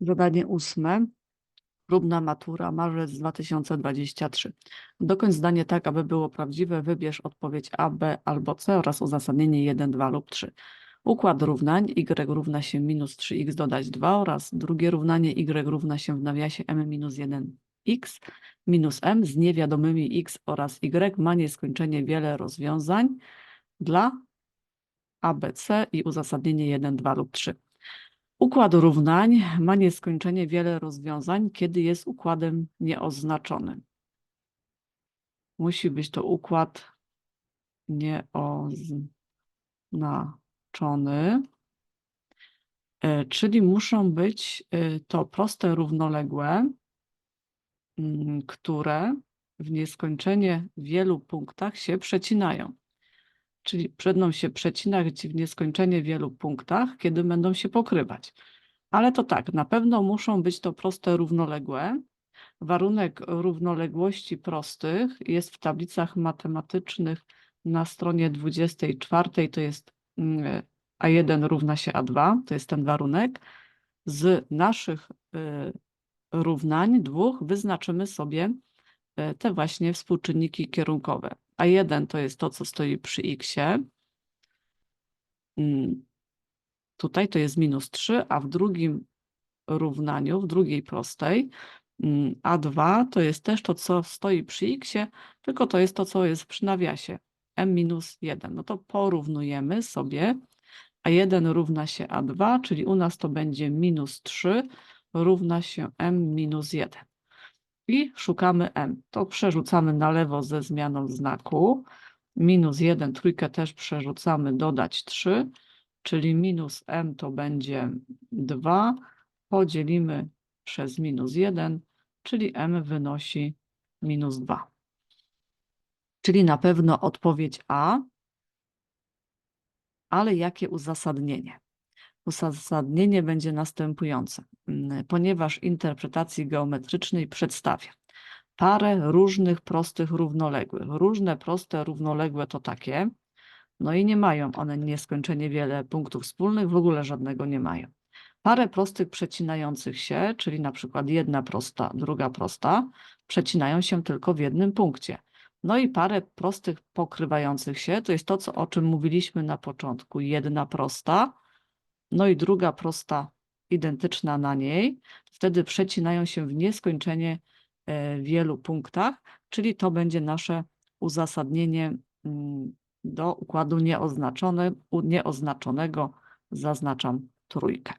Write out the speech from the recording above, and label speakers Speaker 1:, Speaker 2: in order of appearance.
Speaker 1: Zadanie ósme. Próbna matura, marzec 2023. Dokończ zdanie tak, aby było prawdziwe. Wybierz odpowiedź A, B albo C oraz uzasadnienie 1, 2 lub 3. Układ równań y równa się minus 3x dodać 2 oraz drugie równanie y równa się w nawiasie m minus 1x minus m z niewiadomymi x oraz y ma nieskończenie wiele rozwiązań dla A, B, C i uzasadnienie 1, 2 lub 3. Układ równań ma nieskończenie wiele rozwiązań, kiedy jest układem nieoznaczonym. Musi być to układ nieoznaczony, e, czyli muszą być e, to proste równoległe, mm, które w nieskończenie wielu punktach się przecinają. Czyli będą się przecinać w nieskończenie wielu punktach, kiedy będą się pokrywać. Ale to tak, na pewno muszą być to proste równoległe. Warunek równoległości prostych jest w tablicach matematycznych na stronie 24, to jest mm, A1 równa się A2, to jest ten warunek. Z naszych y, równań dwóch wyznaczymy sobie y, te właśnie współczynniki kierunkowe. A1 to jest to, co stoi przy x-ie. Mm, Tutaj to jest minus 3, a w drugim równaniu, w drugiej prostej, mm, A2 to jest też to, co stoi przy x-ie, tylko to jest to, co jest przy nawiasie m minus 1. No to porównujemy sobie A1 równa się A2, czyli u nas to będzie minus 3 równa się m minus 1 i szukamy m. To przerzucamy na lewo ze zmianą znaku. Minus 1, trójkę też przerzucamy, dodać 3, czyli minus m to będzie 2, podzielimy przez minus 1, czyli m wynosi minus 2. Czyli na pewno odpowiedź A, ale jakie uzasadnienie? Uzasadnienie będzie następujące. Mm, Ponieważ interpretacji geometrycznej przedstawia parę różnych prostych równoległych. Różne proste równoległe to takie, no i nie mają one nieskończenie wiele punktów wspólnych, w ogóle żadnego nie mają. Parę prostych przecinających się, czyli na przykład jedna prosta, druga prosta, przecinają się tylko w jednym punkcie. No i parę prostych pokrywających się, to jest to, co, o czym mówiliśmy na początku. Jedna prosta, no i druga prosta identyczna na niej, wtedy przecinają się w nieskończenie e, wielu punktach, czyli to będzie nasze uzasadnienie mm, do układu nieoznaczone, u- nieoznaczonego, zaznaczam trójkę.